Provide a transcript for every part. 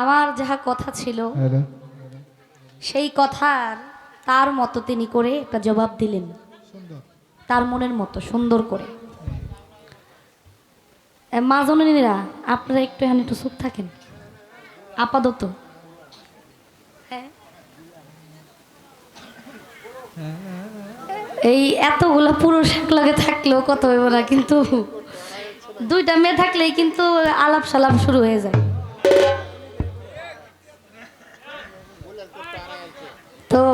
আমার যাহা কথা ছিল সেই কথার তার মতো তিনি করে একটা জবাব দিলেন। তার মনের মতো সুন্দর করে। মা জননীরা আপনারা একটু এখানে একটু চুপ থাকেন। আপাতত। হ্যাঁ। এই এতগুলো পুরুষ একলগে থাকলেও কত হইব না কিন্তু দুইটা মেয়ে থাকলেই কিন্তু আলাপ সালাপ শুরু হয়ে যায়। তো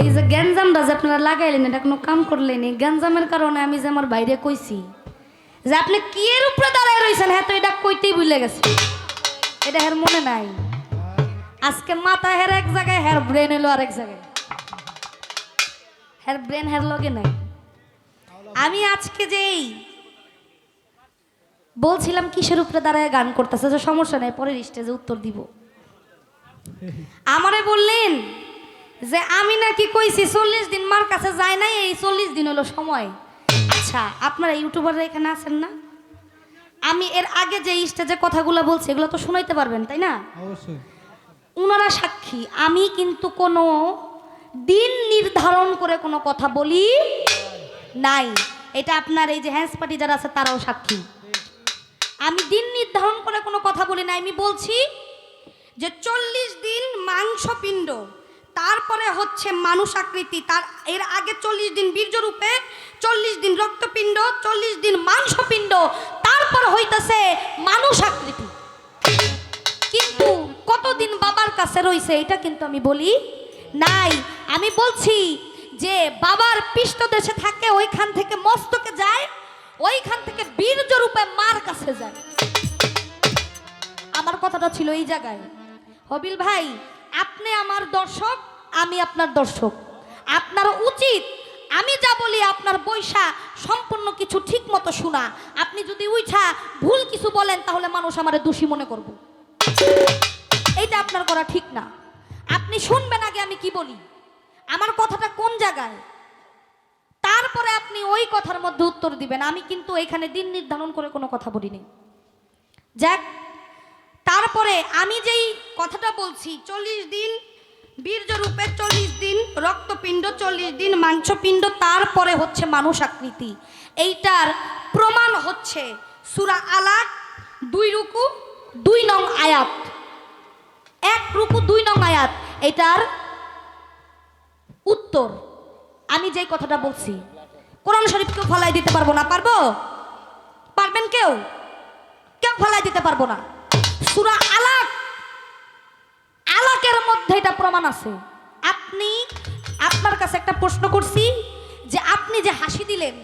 এই যে গ্যাঞ্জামটা যে আপনারা লাগাইলেন, এটা কোনো কাম করলেন গ্যাঞ্জামের কারণে আমি যে আমার বাইরে কইছি যে আপনি কি এর উপরে দাঁড়ায় রয়েছেন হ্যাঁ তো এটা কইতেই ভুলে গেছে। এটা হের মনে নাই। আজকে মাথা হের এক জায়গায়, হের ব্রেন এলো আরেক জায়গায়। হের ব্রেন হের লগে নাই। আমি আজকে যেই বলছিলাম কিসের উপরে দাঁড়ায় গান করতেছে, যে সমস্যা নেই, পরের স্টেজে উত্তর দিব। আমারে বললেন যে আমি নাকি কইছি চল্লিশ দিন মার কাছে যায় নাই এই চল্লিশ দিন হলো সময়। আচ্ছা আপনারা ইউটিউবাররা এখানে আছেন না? আমি এর আগে যে স্টেজে কথাগুলো বলছি এগুলো তো শোনাইতে পারবেন তাই না? অবশ্যই। ওনারা সাক্ষী আমি কিন্তু কোনো দিন নির্ধারণ করে কোনো কথা বলি নাই। এটা আপনার এই যে হ্যান্স পার্টি যারা আছে তারাও সাক্ষী। আমি দিন নির্ধারণ করে কোনো কথা বলি নাই আমি বলছি যে চল্লিশ দিন মাংসপিণ্ড তারপরে হচ্ছে মানুষ আকৃতি। তার এর আগে চল্লিশ দিন বীর্যরূপে, চল্লিশ দিন রক্তপিণ্ড, চল্লিশ দিন মাংসপিণ্ড, তারপর হইতেছে মানুষ আকৃতি। কিন্তু কতদিন বাবার কাছে রইছে এটা কিন্তু আমি বলি নাই। আমি বলছি যে বাবার পৃষ্ঠদেশে থাকে, ওইখান থেকে মস্তকে যায়, ওইখান থেকে বীর্য রূপে মার কাছে যায়। আমার কথাটা ছিল এই জায়গায়। হবিল ভাই আপনি আমার দর্শক, আমি আপনার দর্শক। আপনার উচিত, আমি যা বলি আপনার বৈশা সম্পূর্ণ কিছু ঠিক মতো শোনা। আপনি যদি উইছা ভুল কিছু বলেন, তাহলে মানুষ আমারে দোষী মনে করব। এইটা আপনার করা ঠিক না। আপনি শুনবেন আগে আমি কি বলি। আমার কথাটা কোন জায়গায়? তারপরে আপনি ওই কথার মধ্যে উত্তর দিবেন। আমি কিন্তু এখানে দিন নির্ধারণ করে কোনো কথা বলিনি। যাক তারপরে আমি যেই কথাটা বলছি, চল্লিশ দিন, বীর্য রূপে চল্লিশ দিন, রক্তপিণ্ড চল্লিশ দিন, মাংসপিণ্ড, তারপরে হচ্ছে মানুষ আকৃতি। এইটার প্রমাণ হচ্ছে সুরা আলাক, দুই রুকু, দুই নং আয়াত। এক রুকু, দুই নং আয়াত। এটার উত্তর। আমি যেই কথাটা বলছি, কোরআন শরীফকে ফলাই দিতে পারব না, পারব? পারবেন কেউ? কেউ ফলাই দিতে পারব না। সুরা আলাক। আলাকের মধ্যে এটা প্রমাণ আছে। আপনি, আপনার কাছে একটা প্রশ্ন করছি, যে আপনি যে হাসি দিলেন,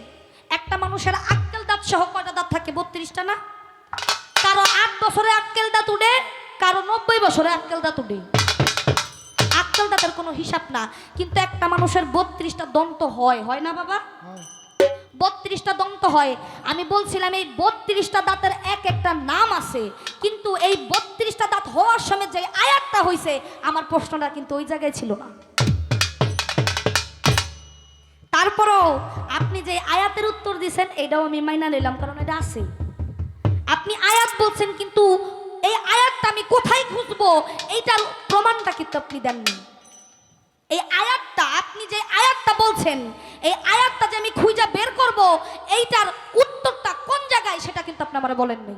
একটা মানুষের আক্কেল দাঁত সহ কয়টা দাঁত থাকে? বত্রিশটা না? কারও আট বছরে আক্কেল দাঁত উঠে, কারও নব্বই বছরে আক্কেল দাঁত উঠে। আক্কেল দাঁতের কোনো হিসাব না। কিন্তু একটা মানুষের বত্রিশটা দন্ত হয় হয় না বাবা? বত্রিশটা দন্ত হয়। আমি বলছিলাম, এই বত্রিশটা দাঁতের এক একটা নাম আছে, কিন্তু এই বত্রিশটা দাঁত হওয়ার সময় যে আয়াতটা হয়েছে আমার প্রশ্নটা কিন্তু ওই জায়গায় ছিল না। তারপরও আপনি যে আয়াতের উত্তর দিয়েছেন এটাও আমি মাইনা নিলাম, কারণ এটা আছে। আপনি আয়াত বলছেন, কিন্তু এই আয়াতটা আমি কোথায় খুঁজবো? এইটার প্রমাণটা কিন্তু আপনি দেননি। এই আয়াতটা, আপনি যে আয়াতটা বলছেন, এই আয়াতটা যে আমি খুঁজা বের করব, এইটার উত্তরটা কোন জায়গায়, সেটা কিন্তু আপনি আমার বলেন নাই।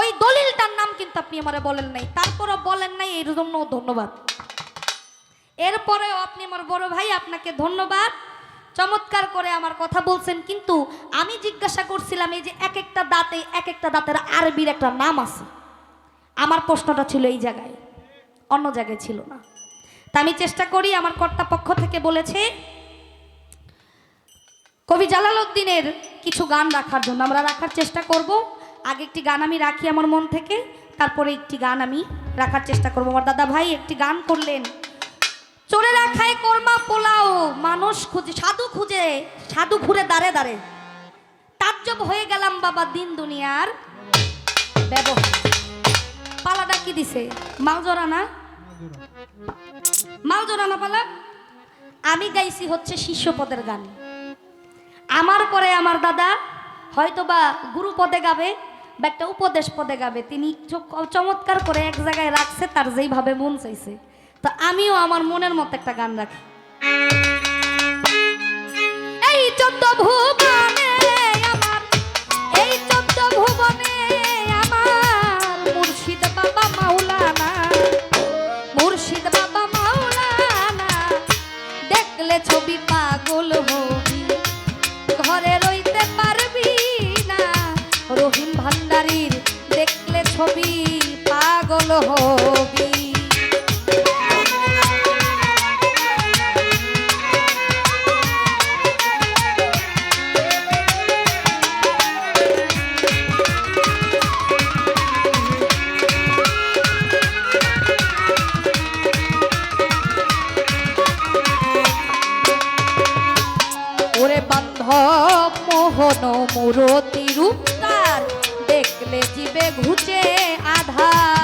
ওই দলিলটার নাম কিন্তু আপনি আমারে বলেন নাই। তারপরও বলেন নাই এর জন্য ধন্যবাদ। এরপরেও আপনি আমার বড় ভাই, আপনাকে ধন্যবাদ। চমৎকার করে আমার কথা বলছেন, কিন্তু আমি জিজ্ঞাসা করছিলাম, এই যে এক একটা দাঁতে, এক একটা দাঁতের আরবির একটা নাম আছে। আমার প্রশ্নটা ছিল এই জায়গায়। অন্য জায়গায় ছিল না। তা আমি চেষ্টা করি, আমার কর্তা পক্ষ থেকে বলেছে, কবি জালালউদ্দিনের কিছু গান রাখার জন্য। আমরা রাখার চেষ্টা করব। আগে একটি গান আমি রাখি আমার মন থেকে, তারপরে একটি গান আমি রাখার চেষ্টা করব। আমার দাদা ভাই একটি গান করলেন, চোরে রাখায় কর্মা পোলাও, মানুষ খুঁজে, সাধু খুঁজে, সাধু ঘুরে দাঁড়ে দাঁড়ে তাজ্জব হয়ে গেলাম বাবা দিন দুনিয়ার ব্যবহার। কি দিছে? মাল জোড়া না? মাল জোড়া না পালা? আমি গাইছি হচ্ছে শিষ্য পদের গান। আমার পরে আমার দাদা হয়তো বা গুরু পদে গাবে বা একটা উপদেশ পদে গাবে। তিনি চমৎকার করে এক জায়গায় রাখছে, তার যেইভাবে মন চাইছে। তো আমিও আমার মনের মতো একটা গান রাখি। এই চন্দ্র মোহন মুরতি রূপকার দেখলে জীবে ঘুচে আধার।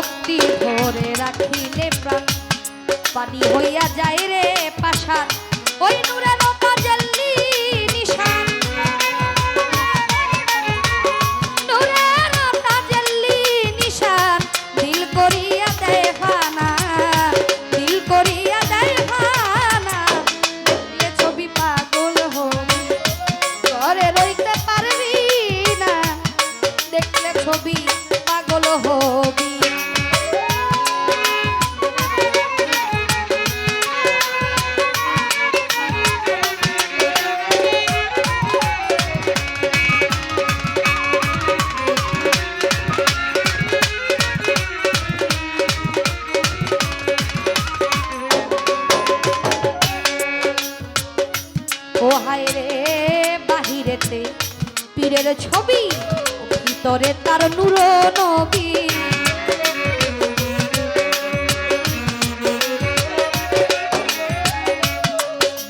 ভক্তি ধরে রাখিলে প্রাণ। পানি হইয়া যায় রে পাশান ওই নুরা অন্তরে তার নূর নবী।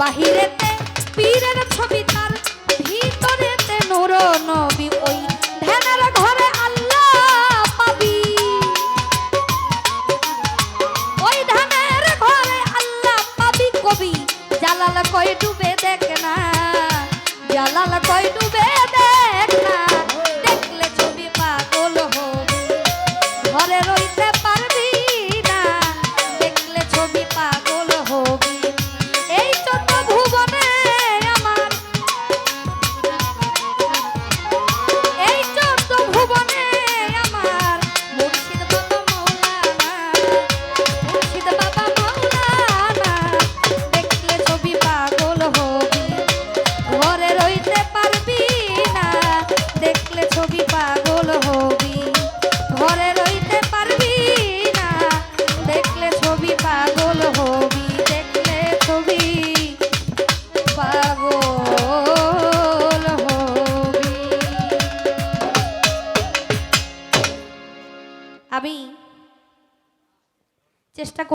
বাহিরেতে পীরের ছবি, তার ভিতরেতে নূর নবী। ওই ধ্যানের ঘরে আল্লাহ পাবি। ঘরে আল্লাহ পাবি কবি। জালাল কয় ডুবে দেখ না, জালাল কয় ডুবে